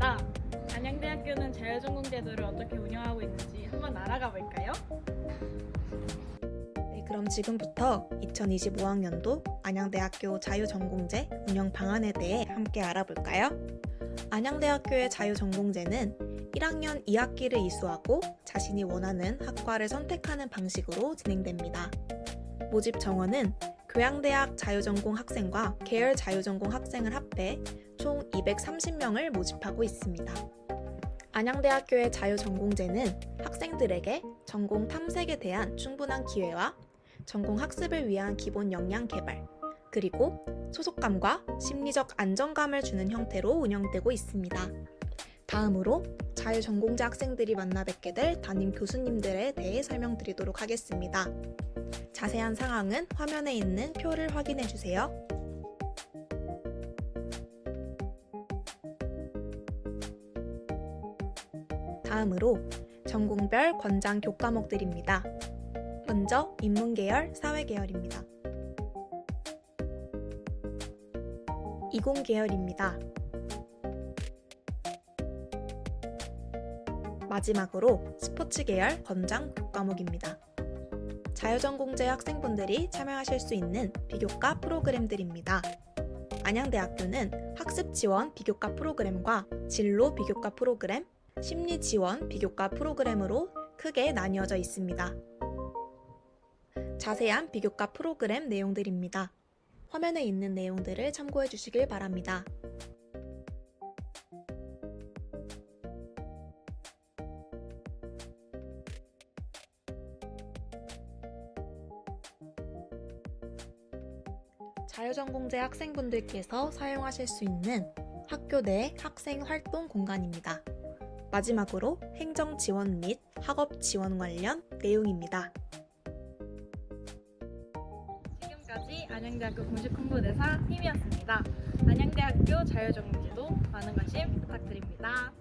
있습니다. 안양대학교는 자율전공 제도를 어떻게 운영하고 있는지 한번 알아가 볼까요? 네, 그럼 지금부터 2025학년도 안양대학교 자유전공제 운영 방안에 대해 함께 알아볼까요? 안양대학교의 자유전공제는 1학년 2학기를 이수하고 자신이 원하는 학과를 선택하는 방식으로 진행됩니다. 모집 정원은 교양대학 자유전공 학생과 계열 자유전공 학생을 합해 총 230명을 모집하고 있습니다. 안양대학교의 자유전공제는 학생들에게 전공 탐색에 대한 충분한 기회와 전공 학습을 위한 기본 역량 개발, 그리고 소속감과 심리적 안정감을 주는 형태로 운영되고 있습니다. 다음으로 자유전공자 학생들이 만나 뵙게 될 담임 교수님들에 대해 설명드리도록 하겠습니다. 자세한 상황은 화면에 있는 표를 확인해 주세요. 다음으로 전공별 권장 교과목들입니다. 먼저 인문계열, 사회계열입니다. 이공계열입니다. 마지막으로 스포츠 계열 권장 교과목입니다. 자유전공제 학생분들이 참여하실 수 있는 비교과 프로그램들입니다. 안양대학교는 학습 지원 비교과 프로그램과 진로 비교과 프로그램, 심리 지원 비교과 프로그램으로 크게 나뉘어져 있습니다. 자세한 비교과 프로그램 내용들입니다. 화면에 있는 내용들을 참고해 주시길 바랍니다. 자유전공제 학생분들께서 사용하실 수 있는 학교 내 학생 활동 공간입니다. 마지막으로 행정 지원 및 학업 지원 관련 내용입니다. 지금까지 안양대학교 공식 홍보대사 힘이었습니다. 안양대학교 자율전공제도 많은 관심 부탁드립니다.